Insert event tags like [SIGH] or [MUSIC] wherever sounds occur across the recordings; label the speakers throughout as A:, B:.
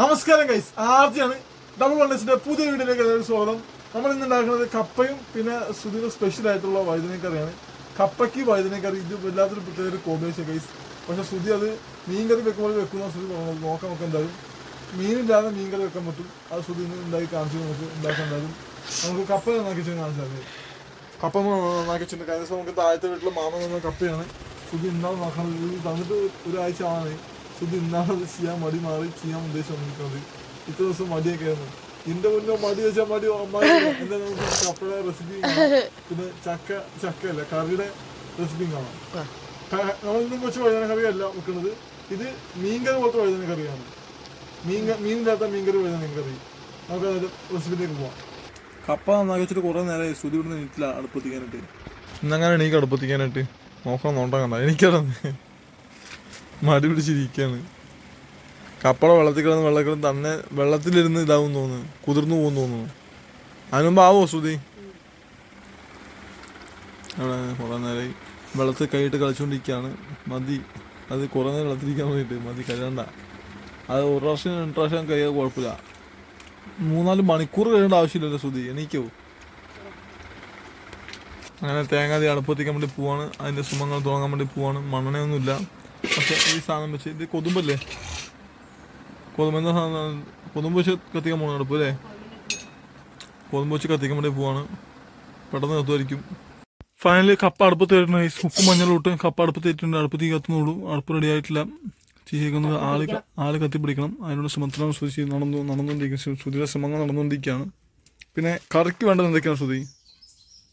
A: നമസ്കാരം guys ആർജിയാണ് double വണ്ണസിന്റെ പുതിയ വീഡിയോയിലേക്ക് സ്വാഗതം. നമ്മൾ ഇന്ന് ഉണ്ടാക്കുന്നത് കപ്പയും പിന്നെ സുധീർ സ്പെഷ്യൽ ആയിട്ടുള്ള വഴുതനക്കറിയാണ്. കപ്പയ്ക്ക് വഴുതനക്കറി ഇത് വല്ലാത്തൊരു പ്രത്യേക ഒരു കോമ്പിനേഷൻ ഗൈസ് പക്ഷെ സുധി അത് മീൻ കറി വെക്കുമ്പോൾ വെക്കുന്ന സുധി പറഞ്ഞത് നോക്കാം നമുക്ക് എന്തായാലും മീനില്ലാതെ മീൻ കറി വെക്കാൻ പറ്റും. അത് സുധി ഉണ്ടാക്കി കാണിച്ചു നമുക്ക് ഉണ്ടാക്കാൻ എന്തായാലും. നമുക്ക് കപ്പ നന്നാക്കി വെച്ചാൽ കാണിച്ചാൽ കപ്പ നന്നാക്കി വെച്ചിട്ടുണ്ട്. ദിവസം നമുക്ക് താഴത്തെ വീട്ടിൽ മാമ കപ്പയാണ്. സുധി ഉണ്ടാവും നോക്കാൻ തന്നിട്ട് ഒരാഴ്ച ആണ് സുധി ഇന്നാണ് ചെയ്യാൻ മടി മാറി ചെയ്യാൻ ഉദ്ദേശം വന്നിരിക്കുന്നത് ഇത്ര ദിവസം മടിയൊക്കെ ആയിരുന്നു. എന്റെ മുന്നോ മടി വെച്ചാൽ മടി എന്താ നമുക്ക് കപ്പയുടെ റെസിപ്പി പിന്നെ ചക്ക ചക്ക അല്ല കറിയുടെ റെസിപ്പി കാണാം. നമ്മളിന്നും കുറച്ച് വഴുതന കറിയല്ല വെക്കുന്നത്. ഇത് മീൻകറി പോലത്തെ വഴുതന കറിയാണ്. മീൻ മീനില്ലാത്ത മീൻകറി വഴുതന കറി. നമുക്ക് അതിന്റെ റെസിപ്പിയിലേക്ക് പോവാം. കപ്പ നന്നാക്കി വെച്ചിട്ട് കുറേ നേരം സ്തുതി ഇവിടുന്ന് നീറ്റില അടുപ്പത്തിക്കാനായിട്ട്. ഇന്നങ്ങനെ എനിക്ക് അടുപ്പത്തിക്കാനായിട്ട്? നോക്കണം നോട്ടാ കണ്ട എനിക്കറിയാം. മടി പിടിച്ചിരിക്കുകയാണ് കപ്പള വെള്ളത്തിൽ കിടന്ന് വെള്ളം കിടന്ന് തന്നെ വെള്ളത്തിലിരുന്ന് ഇതാവും തോന്നുന്നു. കുതിർന്നു പോകും തോന്നുന്നു. അതിനുമ്പ് ആവോ ശ്രുതി? അവിടെ കുറേ നേരം വെള്ളത്തിൽ കൈയിട്ട് കളിച്ചുകൊണ്ടിരിക്കുകയാണ് മതി. അത് കുറേ നേരം വെള്ളത്തിരിക്കാൻ വേണ്ടിയിട്ട് മതി കഴിയണ്ട അത് ഒരു പ്രാവശ്യം രണ്ട് പ്രാവശ്യം കഴിയാൻ കുഴപ്പമില്ല. മൂന്നാൽ മണിക്കൂർ കഴിയേണ്ട ആവശ്യമില്ലല്ലോ ശ്രുതി എനിക്കോ അങ്ങനെ തേങ്ങാതി അടുപ്പത്തിക്കാൻ വേണ്ടി പോവാണ്. അതിന്റെ സുമങ്ങൾ തുടങ്ങാൻ വേണ്ടി പോവാണ്. മണ്ണെണ്ണയൊന്നുമില്ല പക്ഷെ ഈ സാധനം വെച്ച് ഇത് കൊതുമ്പല്ലേ? കൊതുമ്പെന്ന സാധനം കൊതുമ്പ് വെച്ച് കത്തിക്കാൻ പോകണം അടുപ്പ് അല്ലേ? കൊതുമ്പ് വെച്ച് കത്തിക്കാൻ വേണ്ടി പോവാണ്. പെട്ടെന്ന് കത്തുമായിരിക്കും. ഫൈനലി കപ്പ അടുപ്പ് ഇട്ടിട്ടുണ്ട് ഈ ഉപ്പും മഞ്ഞളും ഇട്ട് കപ്പ അടുപ്പ് തേറ്റിട്ടുണ്ട് അടുപ്പ് തീ കത്തുന്നുള്ളൂ. അടുപ്പ് റെഡി ആയിട്ടില്ല. ചെയ്യുന്നത് ആൾ ആൾ കത്തിപ്പിടിക്കണം. അതിനുള്ള ശ്രമത്തിലാണ് ശ്രുതി നടന്നു നടന്നുകൊണ്ടിരിക്കുന്നത്. ശ്രുതിയുടെ ശ്രമങ്ങൾ നടന്നുകൊണ്ടിരിക്കുകയാണ്. പിന്നെ കറിക്ക് വേണ്ടത് എന്തൊക്കെയാണ് ശ്രുതി?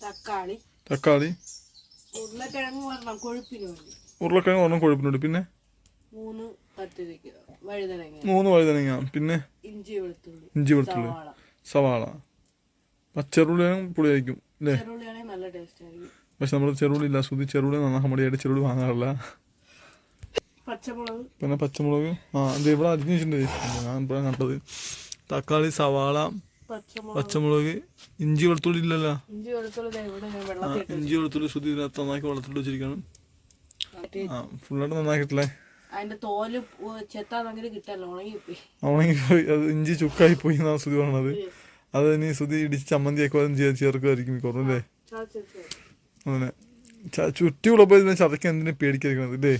B: തക്കാളി.
A: തക്കാളി.
B: ഉരുളക്കിഴങ്ങ് കൊഴുപ്പിന് വേണ്ടി.
A: ഉരുളക്കിഴങ്ങ് ഒരെണ്ണം കൊഴുപ്പിനുണ്ട്. പിന്നെ?
B: മൂന്ന് വഴുതനങ്ങ.
A: മൂന്ന് വഴുതനങ്ങ. പിന്നെ?
B: ഇഞ്ചി വെളുത്തുള്ളി.
A: ഇഞ്ചി വെളുത്തുള്ളി.
B: സവാള.
A: സവാള. പച്ചറുള്ളിയും പുളിയായിരിക്കും അല്ലേ?
B: ചെറുള്ളിയാണെങ്കിൽ നല്ല ടേസ്റ്റ് ആയിരിക്കും.
A: പക്ഷെ നമ്മൾ ചെറുള്ളി ഇല്ല. സുതി ചെറുള്ളി നന്നാ മടിയായിട്ട് ചെറുള്ളി വാങ്ങാറില്ല.
B: പച്ചമുളക്.
A: പിന്നെ പച്ചമുളക്. ആ ഇത് ഇവിടെ അരിഞ്ഞ് വെച്ചിട്ടുണ്ട്. ഞാൻ ഇപ്പോഴാണ് കണ്ടത്. തക്കാളി സവാള
B: പച്ചമുളക്.
A: ഇഞ്ചി വെളുത്തുള്ളി ഇല്ലല്ലോ.
B: ഇഞ്ചി വെളുത്തുള്ളി
A: ഇഞ്ചി വെളുത്തുള്ളി നന്നാക്കി
B: വളർത്തിട്ട്
A: ആ ഫുള്ളായിട്ട്
B: അതിന്റെ തോൽ ഉണങ്ങിപ്പോയി
A: അത് ഇഞ്ചി ചുക്കായി പോയി എന്നാണ് സുതി പറഞ്ഞത്. അത് ഇനി സുതി ഇടിച്ച് ചമ്മന്തിയൊക്കെ അതും ചെയ്യാൻ ചേർക്കുമായിരിക്കും
B: ചതച്ചെടുത്ത്.
A: അങ്ങനെ. ചുറ്റിയുള്ളപ്പോൾ ഇതിനെ ചതയ്ക്കാൻ എന്തിനു പേടിക്കാതിരിക്കണത് ഇല്ലേ?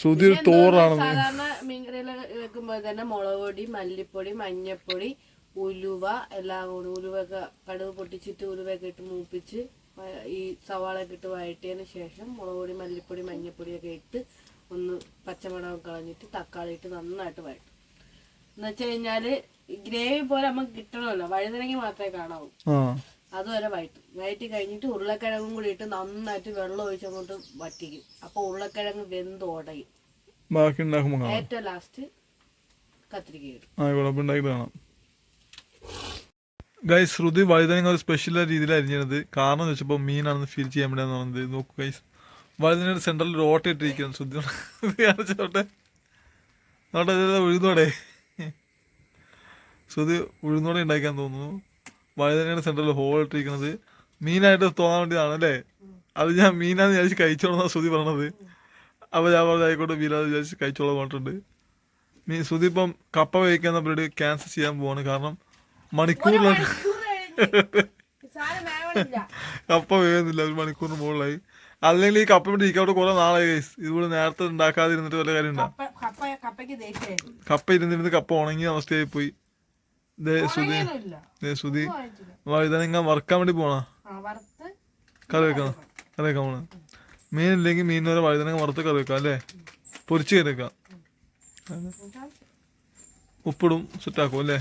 A: ശ്രുതി ഒരു തോറാണെന്ന്.
B: സാധാരണ മീൻകറിയിൽ വെക്കുമ്പോൾ തന്നെ മുളക് പൊടി മല്ലിപ്പൊടി മഞ്ഞപ്പൊടി ഉലുവ എല്ലാം കൂടി. ഉലുവ കടുക് പൊട്ടിച്ചിട്ട് ഉലുവയൊക്കെ ഇട്ട് മൂപ്പിച്ച് ഈ സവാളയൊക്കെ ഇട്ട് വഴറ്റിയതിന് ശേഷം മുളക് പൊടി മല്ലിപ്പൊടി മഞ്ഞപ്പൊടിയൊക്കെ ഇട്ട് ഒന്ന് പച്ചമുളക് കളഞ്ഞിട്ട് തക്കാളി ഇട്ട് നന്നായിട്ട് വഴറ്റും. എന്ന് വെച്ച് കഴിഞ്ഞാൽ ഗ്രേവി പോലെ നമുക്ക് കിട്ടണമല്ലോ വഴുതനങ്ങി മാത്രമേ കാണാവൂ. അതുവരെ വഴറ്റും. വഴറ്റി കഴിഞ്ഞിട്ട് ഉരുളക്കിഴങ്ങും കൂടി ഇട്ട് നന്നായിട്ട് വെള്ളം ഒഴിച്ച് അങ്ങോട്ട് വറ്റിക്കും. അപ്പോൾ ഉരുളക്കിഴങ്ങ് വെന്ത് ഉടയും ഏറ്റവും ലാസ്റ്റ് കത്തിരിക്ക ഇടും
A: ആയിക്കോട്ടെ അപ്പം ഉണ്ടാക്കിയിട്ട് കാണാം ഗൈസ് ശ്രുതി വഴുതനങ്ങ ഒരു സ്പെഷ്യൽ രീതിയിൽ കാരണം എന്ന് വെച്ചപ്പോൾ മീനാണെന്ന് ഫീൽ ചെയ്യാൻ വേണ്ടിയാണ് പറഞ്ഞത്. നോക്കൂ ഗൈസ് വഴുതനയുടെ സെന്ററിൽ ഒരു ഓട്ട ഇട്ടിരിക്കുകയാണ് ശ്രുതി കാണിച്ചോട്ടെ നോട്ടെ ഉഴുന്നോടെ ശ്രുതി ഉഴുന്നോടെ ഉണ്ടാക്കാൻ തോന്നുന്നു. വഴുതനയുടെ സെന്ററിൽ ഹോൾ ഇട്ടിരിക്കുന്നത് മീനായിട്ട് തോന്നാൻ വേണ്ടിയതാണ് അല്ലേ? അത് ഞാൻ മീനാന്ന് വിചാരിച്ച് കഴിച്ചോളാം ശ്രുതി പറഞ്ഞത്. അപ്പോൾ ഞാൻ പറഞ്ഞ ആയിക്കോട്ടെ മീനാന്ന് വിചാരിച്ച് കഴിച്ചോളാൻ പറഞ്ഞിട്ടുണ്ട്. മീൻ ശ്രുതി ഇപ്പം കപ്പ വഹിക്കാൻ പരിപാടി ക്യാൻസൽ ചെയ്യാൻ പോവാണ്. കാരണം മണിക്കൂറിലാണ് കപ്പ വേവുന്നില്ല ഒരു മണിക്കൂറിന് മുകളിലായി. അല്ലെങ്കിൽ ഈ കപ്പ വേണ്ടി ഇരിക്കവിടെ കുറെ നാളായി ഗൈസ് ഇതുപോലെ നേരത്തെ ഉണ്ടാക്കാതിരുന്നിട്ട് വല്ല കാര്യം കപ്പ ഇരുന്നിരുന്ന് കപ്പ ഉണങ്ങി അവസ്ഥയായി പോയി സുധി. വഴുതനങ്ങ വറുക്കാൻ വേണ്ടി പോണ? കറി വെക്കണം. കറി വെക്കാൻ പോണ? മീൻ ഇല്ലെങ്കിൽ മീൻ വരെ വഴുതനങ്ങ വറുത്ത് കറി വെക്കാം അല്ലേ? പൊരിച്ച് കറി വെക്കാം. ഉപ്പിടും സെറ്റാക്കും അല്ലേ?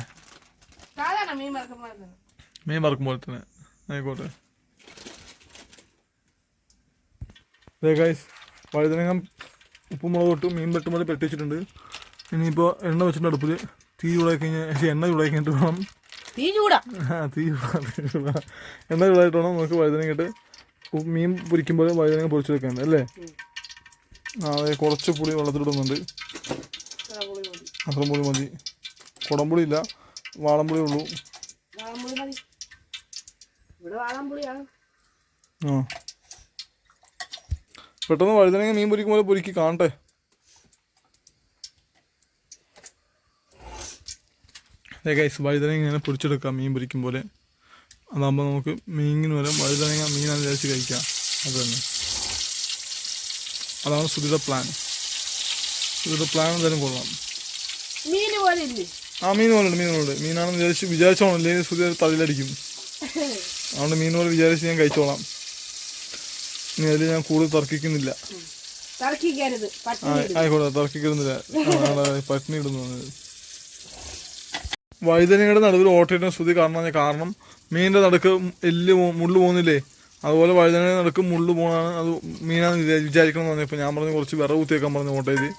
B: മീൻ
A: വറക്കും പോലെ തന്നെ. ആയിക്കോട്ടെ. ഗൈസ് വഴുതനങ്ങ ഉപ്പും മുളക് ഇട്ടു മീൻ വെട്ടും പോലെ പെട്ടിച്ചിട്ടുണ്ട് ഇനിയിപ്പോ ഇനിയിപ്പോൾ എണ്ണ വെച്ചിട്ടുണ്ട് അടുപ്പിൽ തീ ചൂടാക്കി കഴിഞ്ഞാൽ എണ്ണ ചൂടാക്കി കഴിഞ്ഞിട്ട് വേണം.
B: തീ ചൂടാ.
A: ആ തീ ചൂടാ- എണ്ണ ചൂടായിട്ട് വേണം നമുക്ക് വഴുതനങ്ങ ഇട്ട് മീൻ പൊരിക്കുമ്പോൾ വഴുതനങ്ങ പൊരിച്ചെടുക്കാണ്ട് അല്ലേ? ആ അതെ കുറച്ച് പുളി വെള്ളത്തിലിടുന്നുണ്ട്.
B: ഇത്ര പുളി മതി.
A: അത്ര പുളി മതി. കുടംപുളി ഇല്ല. വാളംപുളി ഉള്ളൂ. ആ. പെട്ടെന്ന് വഴുതനങ്ങ മീൻ പൊരിക്കും പോലെ പൊരിക്കി കാണട്ടെ. ഗൈസ് വഴുതനങ്ങ ഇങ്ങനെ പൊരിച്ചെടുക്കാം മീൻ പൊരിക്കും പോലെ. അതാകുമ്പോൾ നമുക്ക് മീനിന് വരെ വഴുതനങ്ങ മീനാന്ന് വിചാരിച്ച് കഴിക്കാം. അത് തന്നെ. അതാണ് സുധിയുടെ പ്ലാൻ സുധിയുടെ പ്ലാൻ എന്തായാലും കൊള്ളാം.
B: മീൻ പോലെ ഇല്ലേ?
A: ആ മീൻ പോലുണ്ട് മീൻ പോലുണ്ട്. മീനാണെന്ന് വിചാരിച്ച് വിചാരിച്ചോണം. അല്ലെങ്കിൽ പുതിയ തലയിലടിക്കും. അതുകൊണ്ട് മീൻ പോലെ വിചാരിച്ച് ഞാൻ കഴിച്ചോളാം. ഇനി അതിൽ ഞാൻ കൂടുതൽ തർക്കിക്കുന്നില്ല. ആയിക്കോട്ടെ തർക്കിക്കുന്നില്ല. പട്ടിണി ഇടുന്നു. വഴുതനയുടെ നടുവിൽ ഓട്ടയിടുന്ന സ്തുതി കാരണം കാരണം മീനിന്റെ നടുക്ക് എല്ല് മുള്ളു പോകുന്നില്ലേ? അതുപോലെ വഴുതനയുടെ നടുക്ക് മുള്ളു പോകണാണ് അത് മീനാന്ന് വിചാ- വിചാരിക്കണം എന്ന് പറഞ്ഞപ്പോൾ ഞാൻ പറഞ്ഞു കുറച്ച് വിറവ് കുത്തിയേക്കാൻ പറഞ്ഞു ഓട്ടയിൽ.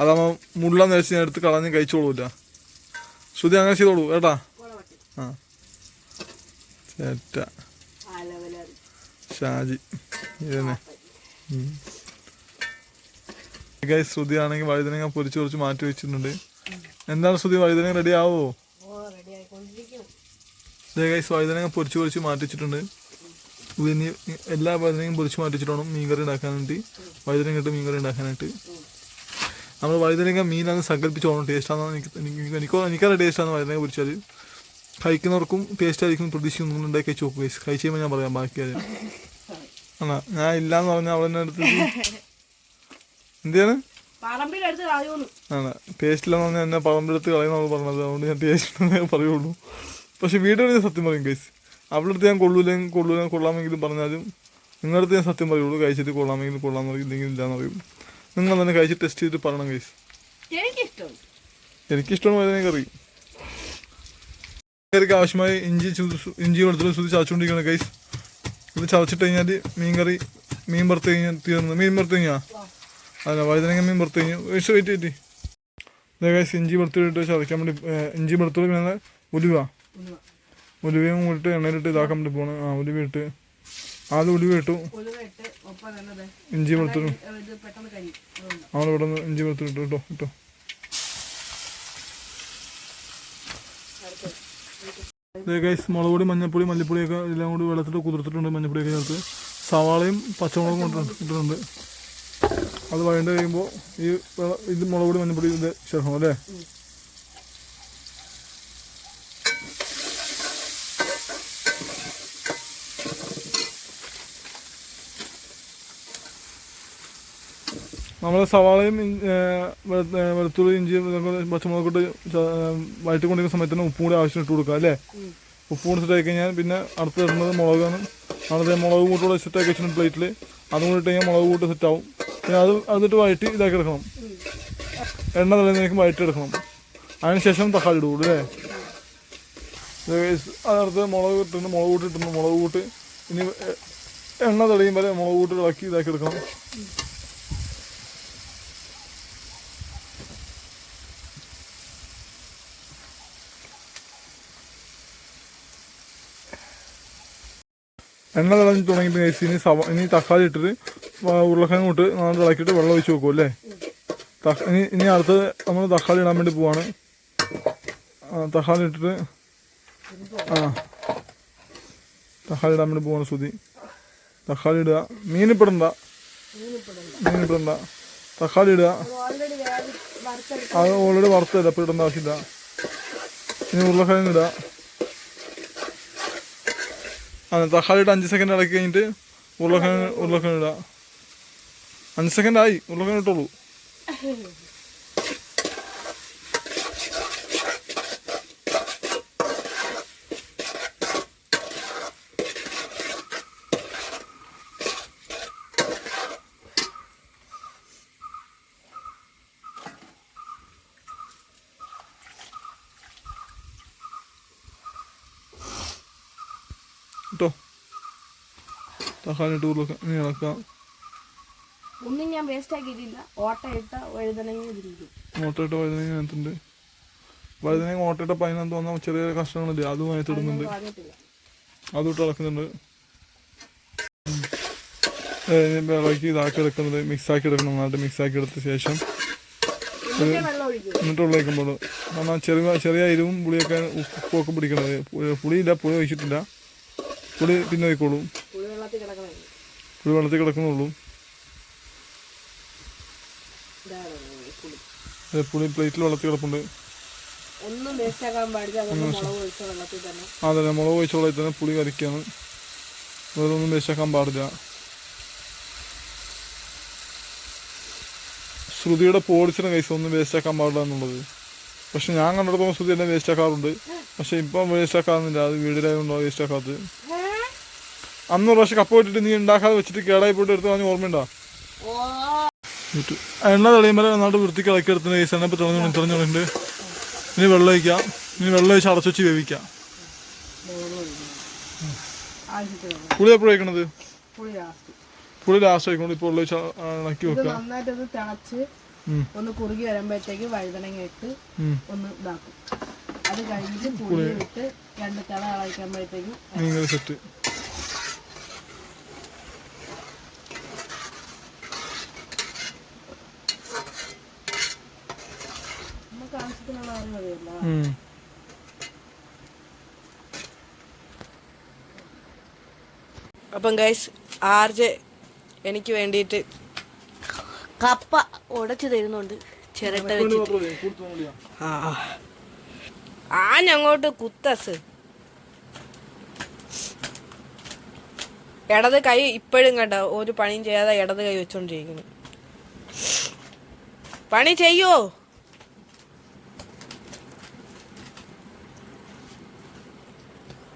A: അതാകുമ്പോൾ മുള്ളാന്ന് വെച്ച് ഞാൻ എടുത്ത് കളഞ്ഞ് കഴിച്ചോളൂല്ല. ശ്രുതി അങ്ങനെ ചെയ്തോളൂ കേട്ടാ? ആ.
B: ചേട്ട.
A: ഷാജി. ഇതന്നെ. ഗൈസ് ശ്രുതി ആണെങ്കിൽ വഴുതനങ്ങ പൊരിച്ച് കുറച്ച് മാറ്റി വെച്ചിട്ടുണ്ട്. എന്താണ് ശ്രുതി വഴുതനങ്ങ റെഡി ആവോ? ഗൈസ് വഴുതനങ്ങ പൊരിച്ച് പൊരിച്ച് മാറ്റി വെച്ചിട്ടുണ്ട്. ഇനി എല്ലാ വഴുതനങ്ങയും പൊരിച്ച് മാറ്റി വെച്ചിട്ട് വേണം മീൻകറി ഉണ്ടാക്കാനായിട്ട്. വഴുതനങ്ങ ഇട്ട് മീൻകറി ഉണ്ടാക്കാനായിട്ട്. നമ്മൾ വഴുതനങ്ങ മീനാണ് സങ്കല്പിച്ചോണം ടേസ്റ്റാണെന്ന് എനിക്ക് എനിക്ക് എനിക്കോ എനിക്കറിയാം ടേസ്റ്റാണ് വഴുതനങ്ങ പൊരിച്ചാൽ കഴിക്കുന്നവർക്കും ടേസ്റ്റ് ആയിരിക്കും പ്രതീക്ഷിക്കും നിങ്ങൾ ഉണ്ടാക്കി കഴിച്ച് നോക്കും ഗൈസ് കഴിച്ച് കഴിയുമ്പോൾ ഞാൻ പറയാം ബാക്കി കാര്യം. ആണോ? ഞാൻ ഇല്ലാന്ന് പറഞ്ഞാൽ അവളെന്നെ അടുത്ത് [LAUGHS] എന്തിനാണ്?
B: കളയൂന്ന്
A: ആണ്? ടേസ്റ്റില്ലെന്ന് പറഞ്ഞാൽ എന്നെ പറമ്പിലെടുത്ത് കളയുന്നവൾ പറഞ്ഞത്. അതുകൊണ്ട് ഞാൻ ടേസ്റ്റ് പറയുള്ളൂ. പക്ഷെ വീഡിയോ ഞാൻ സത്യം പറയും ഗൈസ് അവളുടെ അടുത്ത് ഞാൻ കൊള്ളൂലെങ്കിൽ കൊള്ളൂല കൊള്ളാമെങ്കിലും പറഞ്ഞാലും നിങ്ങളുടെ അടുത്ത് ഞാൻ സത്യം പറയുള്ളൂ. കഴിച്ചിട്ട് കൊള്ളാമെങ്കിലും കൊള്ളാമെന്ന് പറയും ഇല്ലെങ്കിൽ ഇല്ലാന്ന് പറയും. നിങ്ങൾ തന്നെ കഴിച്ച് ടെസ്റ്റ് ചെയ്തിട്ട് പറയണം ഗൈസ്
B: എനിക്കിഷ്ടം.
A: എനിക്കിഷ്ടമാണ് വഴുതന കറി. കറിക്ക് ആവശ്യമായ ഇഞ്ചി ഇഞ്ചി വെളുത്തുള്ളി ചുതി ചതച്ചുകൊണ്ടിരിക്കണം ഗൈസ് ഇത് ചതച്ചിട്ട് കഴിഞ്ഞാൽ മീൻ കറി മീൻ വറുത്ത് കഴിഞ്ഞാൽ തീർന്നു. മീൻ വറുത്ത് കഴിഞ്ഞാൽ അല്ല വഴുതനങ്ങ മീൻ വറുത്ത് കഴിഞ്ഞു. വെച്ച് വെയിറ്റ് ഇതേ ഗൈസ് ഇഞ്ചി വെളുത്തുള്ളിട്ട് ചതയ്ക്കാൻ വേണ്ടി ഇഞ്ചി വെളുത്തുള്ളി പിന്നെ ഉലുവ. ഉലുവയും കൂടിയിട്ട് എണ്ണയിലിട്ട് ഇതാക്കാൻ വേണ്ടി പോകണം ആ ഉലുവ ഇട്ട് ആദ്യം ഉലുവ ഇട്ടു. ഇഞ്ചി
B: അതുകൊണ്ട്.
A: നമ്മൾ ഇവിടെ നിന്ന് ഇഞ്ചി വെളുത്തുള്ളി ഇട്ടു കേട്ടോ ഇട്ടോ. ഗൈസ് മുളക് പൊടി മഞ്ഞപ്പൊടി മല്ലിപ്പൊടിയൊക്കെ എല്ലാം കൂടി വെള്ളത്തിൽ കുതിർത്തിട്ടുണ്ട് മഞ്ഞപ്പൊടിയൊക്കെ ചേർത്ത്. സവാളയും പച്ചമുളകും കൊണ്ടിട്ടുണ്ട് ഇട്ടിട്ടുണ്ട്. അത് വഴണ്ട് കഴിയുമ്പോൾ ഈ ഇത് മുളക് പൊടി മഞ്ഞപ്പൊടി ഇത് ചേർക്കണം അല്ലേ? നമ്മൾ സവാളയും വെളുത്തുള്ളി ഇഞ്ചി പച്ചമുളക് ഇട്ട് വഴറ്റിക്കൊണ്ടിരിക്കുന്ന സമയത്ത് തന്നെ ഉപ്പും കൂടി ആവശ്യം ഇട്ട് കൊടുക്കുക അല്ലേ. ഉപ്പ് കൂടി കഴിഞ്ഞാൽ പിന്നെ അടുത്ത് ഇടുന്നത് മുളകാണ് അടുത്ത മുളക് കൂട്ടോടെ സെറ്റാക്കി വെച്ചിട്ടുണ്ട് പ്ലേറ്റിൽ അതും കൂടി ഇട്ട് കഴിഞ്ഞാൽ മുളക് കൂട്ട് സെറ്റാവും പിന്നെ അത് അതിട്ട് വഴറ്റി ഇതാക്കി എടുക്കണം. എണ്ണ തലേന്നേക്കും വഴറ്റി എടുക്കണം. അതിനുശേഷം തക്കാളി ഇടും അല്ലേ? അതടുത്ത് മുളക് ഇട്ടിട്ട് മുളക് കൂട്ടി ഇട്ടിട്ടുണ്ട്. മുളക് കൂട്ട് ഇനി എണ്ണ തെളിയും വരെ മുളക് കൂട്ട് ഇളക്കി ഇതാക്കി എടുക്കണം. എണ്ണ തിളഞ്ഞ് തുടങ്ങി ഇനി സവ ഇനി തക്കാളി ഇട്ടിട്ട് ഉരുളക്കിഴങ്ങ് ഇട്ട് നന്നായി ഇളക്കിയിട്ട് വെള്ളം ഒഴിച്ച് വെക്കും അല്ലേ? ഇനി ഇനി അടുത്ത് നമ്മൾ തക്കാളി ഇടാൻ വേണ്ടി പോവാണ്. തക്കാളി ഇട്ടിട്ട് ആ. തക്കാളി ഇടാൻ വേണ്ടി പോവാണ് സുതി തക്കാളി ഇടുക. മീനിപ്പിടണ്ട. മീനിപ്പിടണ്ട. തക്കാളി ഇടുക.
B: അത് ഓൾറെഡി വറുത്തത്
A: അത് ഓൾറെഡി വറുത്തല്ല അപ്പോൾ ഇടേണ്ട ആവശ്യമില്ല. ഇനി ഉരുളക്കിഴങ്ങ് ഇടുക. ആ തക്കാളി ഇട്ട് അഞ്ച് സെക്കൻഡ് ഇളക്കി കഴിഞ്ഞിട്ട് ഉരുളക്കിഴങ്ങ് ഉരുളക്കിഴങ്ങ് ഇടുക അഞ്ച് സെക്കൻഡ് ആയി. ഉരുളക്കിഴങ്ങ് ഇട്ടോളൂ [LAUGHS] കേട്ടോ തക്കാളി ഇട്ട് ഉരുളക്കിഴങ്ങ് ഇളക്കാം
B: ഒന്നും ഞാൻ വേസ്റ്റ് ആക്കിയിട്ടില്ല. ഓട്ട ഇട്ട വഴുതനങ്ങ ഇതിരിക്കും
A: മുട്ടയിട്ട വഴുതനങ്ങ അതിനകത്തുണ്ട്. വഴുതനങ്ങ ഓട്ടയിട്ട പൈന വന്ന ചെറിയ കഷ്ണങ്ങളില്ലേ അതും അതിനകത്ത് ഇടുന്നുണ്ട്.
B: പറഞ്ഞിട്ടില്ല.
A: അതും ഇട്ട് ഇളക്കുന്നുണ്ട്. ഇളക്കി ഇതാക്കി എടുക്കുന്നത് മിക്സാക്കി എടുക്കണം. നന്നായിട്ട് മിക്സാക്കി എടുത്ത ശേഷം
B: എന്നിട്ടേ
A: ഉള്ളേക്കുമ്പോൾ കാരണം ചെറിയ ചെറിയ എരിവും പുളിയൊക്കെ ഉപ്പൊക്കെ പിടിക്കണത്. പുളിയില്ല പുളി ഒഴിച്ചിട്ടില്ല. പുളി പിന്നെ ഒഴിക്കോളൂ.
B: പുളി വെള്ളത്തിൽ
A: കിടക്കുന്നുള്ളൂ.
B: പുളി
A: പ്ലേറ്റിൽ വെള്ളത്തിൽ കിടപ്പുണ്ട്.
B: അതെ മുളക് ഒഴിച്ച വെള്ളത്തിൽ തന്നെ
A: പുളി കറിക്കാണ് വേറെ ഒന്നും വേസ്റ്റാക്കാൻ പാടില്ല. ശ്രുതിയുടെ പോളിച്ചിന് കൈസ് ഒന്നും വേസ്റ്റാക്കാൻ പാടില്ല എന്നുള്ളത്. പക്ഷെ ഞാൻ കണ്ടിടത്തോളം ശ്രുതി എന്നെ വേസ്റ്റാക്കാറുണ്ട് പക്ഷെ ഇപ്പം വേസ്റ്റാക്കാറുന്നില്ല അത് വീടിലായതുകൊണ്ടോ വേസ്റ്റാക്കാത്തത് അന്ന് ഒരു പ്രാവശ്യം കപ്പ ഇട്ടിട്ട് നീ ഉണ്ടാക്കാതെ വെച്ചിട്ട് കേടായി പോയിട്ട് എടുത്ത് പറഞ്ഞ് ഓർമ്മയുണ്ടോ. എണ്ണ തെളിയുമ്പോൾ നന്നായിട്ട് വൃത്തിക്ക് ഇളക്കി എടുത്തിട്ട് ഈ എണ്ണ ഇപ്പം തെളിഞ്ഞു തെളിഞ്ഞുണ്ട് ഇനി വെള്ളം ഒഴിക്കാം. ഇനി വെള്ളം ഒഴിച്ച് അടച്ചു വെച്ച് വേവിക്കാം. പുളി എപ്പോഴും ഒഴിക്കണത്?
B: പുളി ലാസ്റ്റ്
A: പുളി ഇപ്പൊ ഇപ്പോൾ ഉള്ള ഇളക്കി വെക്കാം.
B: ഒന്ന് കുറുകി വരുമ്പോഴത്തേക്ക് വഴുതനങ്ങ ഇട്ട് ഒന്ന് ഇതാക്കും. അത് കഴിഞ്ഞിട്ട് പുളി. ഇട്ട് രണ്ട് തള ഇളക്കുമ്പോഴത്തേക്കും
A: സെറ്റ്
B: അപ്പം ഗൈസ് ആർജെ എനിക്ക് വേണ്ടിയിട്ട് കപ്പ ഉടച്ചു തരുന്നുണ്ട്. ചിരട്ട വെച്ചിട്ട്. ആ. ആഞ്ഞങ്ങോട്ട് കുത്തസ്. ഇടത് കൈ ഇപ്പോഴും കണ്ട ഒരു പണിയും ചെയ്യാതെ ഇടത് കൈ വെച്ചോണ്ടിരിക്കുന്നു. പണി ചെയ്യോ?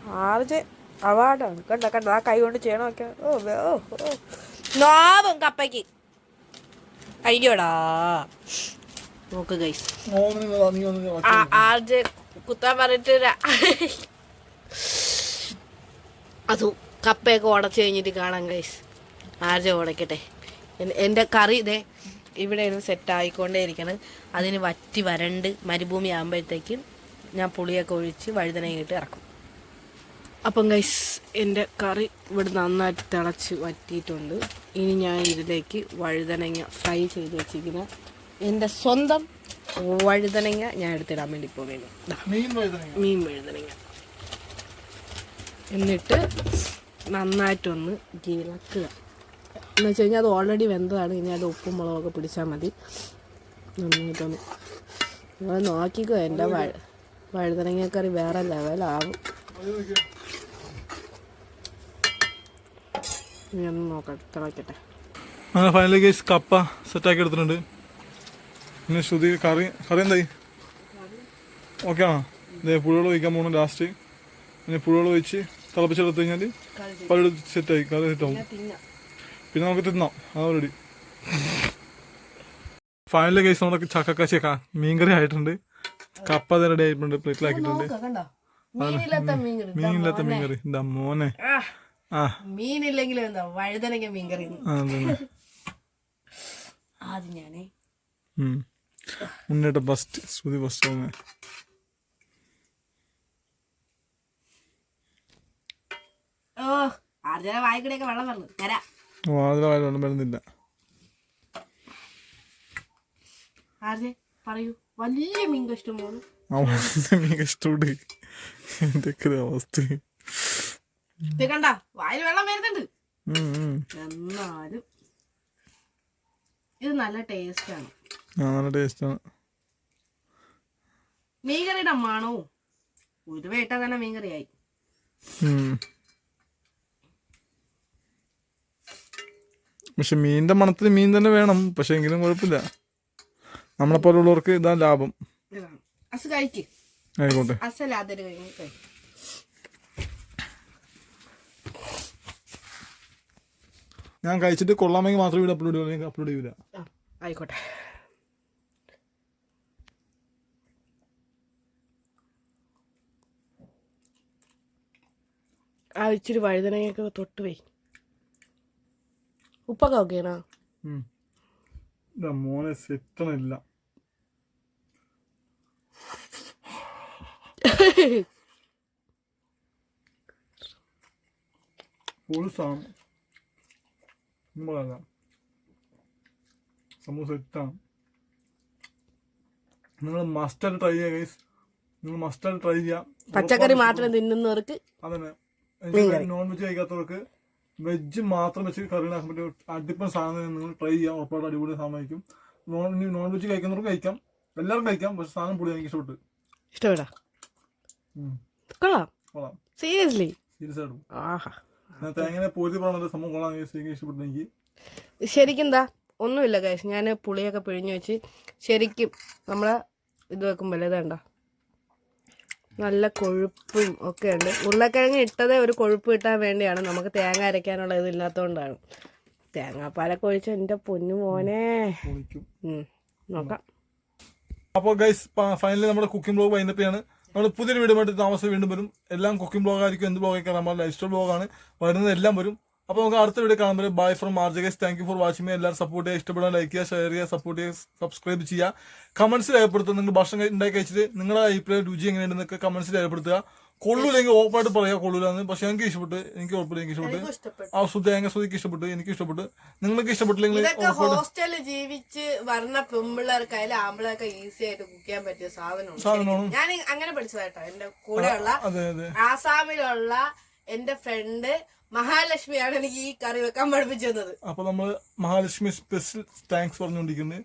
B: ആർജെ അവാർഡാണ്. കണ്ട കണ്ട ആ കൈ കൊണ്ട് ചെയ്യണമൊക്കെ. ഓ ഓ നോവും കപ്പയ്ക്ക്. അയ്യോടാ. നോക്ക് ഗൈസ് ആർജെ കുത്താൻ പറഞ്ഞിട്ട് അതു കപ്പയൊക്കെ ഉടച്ചു കഴിഞ്ഞിട്ട് കാണാം ഗൈസ് ആർജെ ഉടക്കട്ടെ. എൻ- എന്റെ കറി ഇതേ ഇവിടെ ഇരുന്ന് സെറ്റ് ആയിക്കൊണ്ടേ ഇരിക്കണം. അതിന് വറ്റി വരണ്ട് മരുഭൂമി ആകുമ്പോഴത്തേക്കും ഞാൻ പുളിയൊക്കെ ഒഴിച്ച് വഴുതനയിട്ട് ഇറക്കും. അപ്പം ഗൈസ് എന്റെ കറി ഇവിടെ നന്നായിട്ട് തിളച്ച് വറ്റിയിട്ടുണ്ട്. ഇനി ഞാൻ ഇതിലേക്ക് വഴുതനങ്ങ ഫ്രൈ ചെയ്ത് വെച്ചിരിക്കുന്ന. എന്റെ സ്വന്തം വഴുതനങ്ങ ഞാൻ എടുത്തിടാൻ വേണ്ടി പോകുന്നു
A: മീൻ വഴുതനങ്ങ.
B: എന്നിട്ട് നന്നായിട്ടൊന്ന് ഇളക്കുക. എന്ന് വെച്ച് കഴിഞ്ഞാൽ അത് ഓൾറെഡി വെന്തതാണ്. ഇനി അത് ഉപ്പും മുളകൊക്കെ പിടിച്ചാൽ മതി. നന്നായിട്ടൊന്ന് നിങ്ങൾ നോക്കിക്കോ എന്റെ വഴുതനങ്ങ കറി വേറെ ലെവലാവും ഇനി ഒന്ന് നോക്കട്ടെ
A: അങ്ങനെ ഫൈനലി ഗൈസ് കപ്പ സെറ്റാക്കി എടുത്തിട്ടുണ്ട്. പിന്നെ ശ്രുതി കറി കറി എന്തായി? ഓക്കെ ആണോ? ഇതേ പുളിവെള്ളം ഒഴിക്കാൻ പോകണം ലാസ്റ്റ് പിന്നെ പുഴകൾ ഒഴിച്ച് തിളപ്പിച്ചെടുത്ത് കഴിഞ്ഞാൽ പഴയ സെറ്റായി കറി സെറ്റാവും പിന്നെ നമുക്ക് തിന്നാം. അത് റെഡി ഫൈനലി ഗൈസ് നമ്മുടെ ചക്കക്കാശി മീൻകറി ആയിട്ടുണ്ട്. കപ്പ അത് റെഡി ആയിട്ടുണ്ട് പ്ലേറ്റിലാക്കിയിട്ടുണ്ട്
B: മീനില്ലാത്ത മീൻ കറി
A: മീനില്ലാത്ത മീൻകറി. എന്താ മോനെ.
B: മീനില്ലെങ്കിലും എന്താ വഴുതനങ്ങ മീൻ കറി.
A: ആ അതന്നെ
B: ആദ്യം ഞാനേ
A: ഉം. ബസ്റ്റ് ശ്രുതി
B: ഓ ആർജന വായിക്കൂടെയൊക്കെ വെള്ളം വന്നു. തരാ.
A: ഓ വരുന്നില്ല.
B: ആർജെ പറയൂ. വലിയ മീൻ കഷ്ടം പോണു
A: അവന്റെ മീൻ ഇഷ്ടോട് എന്തൊക്കെ അവസ്ഥ?
B: ഇത് കണ്ട വായിൽ വെള്ളം വരുന്നുണ്ട്. എന്നാലും ഇത് നല്ല ടേസ്റ്റ് ആണ്.
A: നല്ല ടേസ്റ്റാണ്
B: മീൻകറിയുടെ മണവും ഒരു വേട്ട തന്നെ മീൻകറിയായി.
A: പക്ഷെ മീനിന്റെ മണത്തിൽ മീൻ തന്നെ വേണം പക്ഷെ എങ്കിലും കുഴപ്പമില്ല. നമ്മളെ പോലുള്ളവർക്ക് ഇതാ ലാഭം ആയിക്കോട്ടെ.
B: അസലാതൊരു കഴിഞ്ഞ്
A: ഞാൻ കഴിച്ചിട്ട് കൊള്ളാമെങ്കിൽ മാത്രമേ ഇവിടെ അപ്ലോഡ് ചെയ്യൂ. അല്ലെങ്കിൽ അപ്ലോഡ് ചെയ്യൂല.
B: ആയിക്കോട്ടെ. ആ ഇച്ചിരി വഴുതനങ്ങയൊക്കെ തൊട്ട് പോയി ഉപ്പൊക്കെ ഓക്കെയാണോ.
A: മോനെ സെറ്റണില്ല. [LAUGHS] ഒരു സാധനം പറയാനില്ല സംഭവം സെറ്റാണ് നിങ്ങൾ മസ്റ്റർ ട്രൈ ചെയ്യുക ഗൈസ് നിങ്ങൾ മസ്റ്റർ ട്രൈ ചെയ്യാം
B: പച്ചക്കറി മാത്രം തിന്നുന്നവർക്ക്
A: അതന്നെ. നോൺ വെജ് കഴിക്കാത്തവർക്ക് വെജ് മാത്രം വെച്ച് കറി ഉണ്ടാക്കാൻ പറ്റിയ അടിപ്പം സാധനം നിങ്ങൾ ട്രൈ ചെയ്യാം. ഉറപ്പായിട്ട് അടിപൊളി സാധനമായിരിക്കും. നോൺ നോൺ വെജ് കഴിക്കുന്നവർക്ക് കഴിക്കാം. എല്ലാവർക്കും കഴിക്കാം. പക്ഷെ സാധനം പൊടി എനിക്ക് ഇഷ്ടപ്പെട്ടു.
B: ഇഷ്ടപ്പെടാ. കൊള്ളാം.
A: കൊള്ളാം.
B: സീരിയസ്ലി
A: സീരിയസ് ആയിട്ടും.
B: ആഹാ.
A: തേങ്ങനെ പോയിട്ട് പറഞ്ഞ സംഭവം കൊള്ളാം ശരിക്കും ഇഷ്ടപ്പെട്ടു എനിക്ക്
B: ശരിക്കും എന്താ ഒന്നുമില്ല കൈസ് ഞാൻ പുളിയൊക്കെ പിഴിഞ്ഞു വെച്ച് ശരിക്കും നമ്മളെ ഇത് വെക്കുമ്പോൾ ഇതേണ്ട നല്ല കൊഴുപ്പും ഒക്കെ ഉണ്ട്. ഉരുളക്കിഴങ്ങ് ഇട്ടതേ ഒരു കൊഴുപ്പ് കിട്ടാൻ വേണ്ടിയാണ് നമുക്ക് തേങ്ങ അരയ്ക്കാനുള്ള ഇതില്ലാത്തതുകൊണ്ടാണ് തേങ്ങാപ്പാലൊക്കെ ഒഴിച്ച് എന്റെ പൊന്നു മോനെ. നോക്കാം.
A: അപ്പോൾ ഗൈസ് ഫൈനലി നമ്മുടെ കുക്കിംഗ് ബ്ലോഗ് വൈൻഡപ്പ് ചെയ്യാണ് നമ്മൾ പുതിയൊരു വീഡിയോ ആയിട്ട് താമസം വീണ്ടും വരും. എല്ലാം കുക്കിംഗ് ബ്ലോഗ് ആയിരിക്കും എന്ത് ബ്ലോഗൊക്കെ നമ്മുടെ ലൈഫ് സ്റ്റൈൽ ബ്ലോഗാണ് വരുന്നത് എല്ലാം വരും. അപ്പോൾ നമുക്ക് അടുത്ത വീഡിയോ കാണുമ്പോൾ bye from മാർജഗേസ് guys thank you for watching എല്ലാവരും സപ്പോർട്ട് ചെയ്യുക ഇഷ്ടപ്പെടാൻ ലൈക്ക് ചെയ്യുക ഷെയർ ചെയ്യുക സപ്പോർട്ട് ചെയ്യുക സബ്സ്ക്രൈബ് ചെയ്യുക. കമൻസ് രേഖപ്പെടുത്തുക. നിങ്ങൾ ഭക്ഷണം ഉണ്ടാക്കി കഴിച്ചിട്ട് നിങ്ങളുടെ അഭിപ്രായം രുചി എങ്ങനെയുണ്ടെന്നൊക്കെ കമൻസ് രേഖപ്പെടുത്തുക. കൊള്ളൂലെങ്കിൽ ഓപ്പായിട്ട് പറയാം കൊള്ളൂലെന്ന്. പക്ഷെ എനിക്ക് ഇഷ്ടപ്പെട്ട് എനിക്ക് ഉറപ്പില്ല എനിക്ക് ഇഷ്ടപ്പെട്ട്. ആ സുദ്ധ എങ്ങനെ സുധിക്ക് ഇഷ്ടപ്പെട്ട് എനിക്ക് ഇഷ്ടപ്പെട്ട്. നിങ്ങൾക്ക് ഇഷ്ടപ്പെട്ടില്ലെങ്കിൽ
B: ഹോസ്റ്റലിൽ ജീവിച്ച് വരുന്ന പെമ്പിള്ളേർക്കായാലും ആമ്പിളൊക്കെ ഈസി ആയിട്ട് കുക്ക് ചെയ്യാൻ പറ്റിയ സാധനമാണ്.
A: സാധനമാണ്.
B: ഞാൻ അങ്ങനെ പഠിച്ചതായിട്ടോ എന്റെ കൂടെയുള്ള ആസാമിലുള്ള എന്റെ ഫ്രണ്ട് മഹാലക്ഷ്മിയാണ് എനിക്ക് ഈ കറി വെക്കാൻ പഠിപ്പിച്ചു തന്നത്
A: അപ്പൊ നമ്മൾ മഹാലക്ഷ്മി സ്പെഷ്യൽ താങ്ക്സ് പറഞ്ഞുകൊണ്ടിരിക്കുന്നത്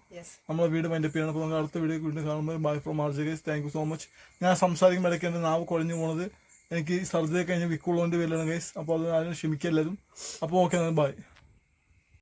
A: നമ്മളെ വീട് മൈൻഡ് ചെയ്യണം അപ്പൊ നമുക്ക് അടുത്ത വീഡിയോ വീണ്ടും കാണുമ്പോൾ ബൈ ഫ്രോം മാർജേസ് താങ്ക് യു സോ മച്ച് ഞാൻ സംസാരിക്കുമ്പോൾ ഇടയ്ക്ക് എന്റെ നാവ് കുഴഞ്ഞു പോണത്. എനിക്ക് സർജറി കഴിഞ്ഞ് വിക്കുള്ളതുകൊണ്ട് പേരിലാണ് ഗൈസ് അപ്പോൾ അത് ആരും ക്ഷമിക്കുക എല്ലാവരും. അപ്പോൾ ഓക്കെ ബൈ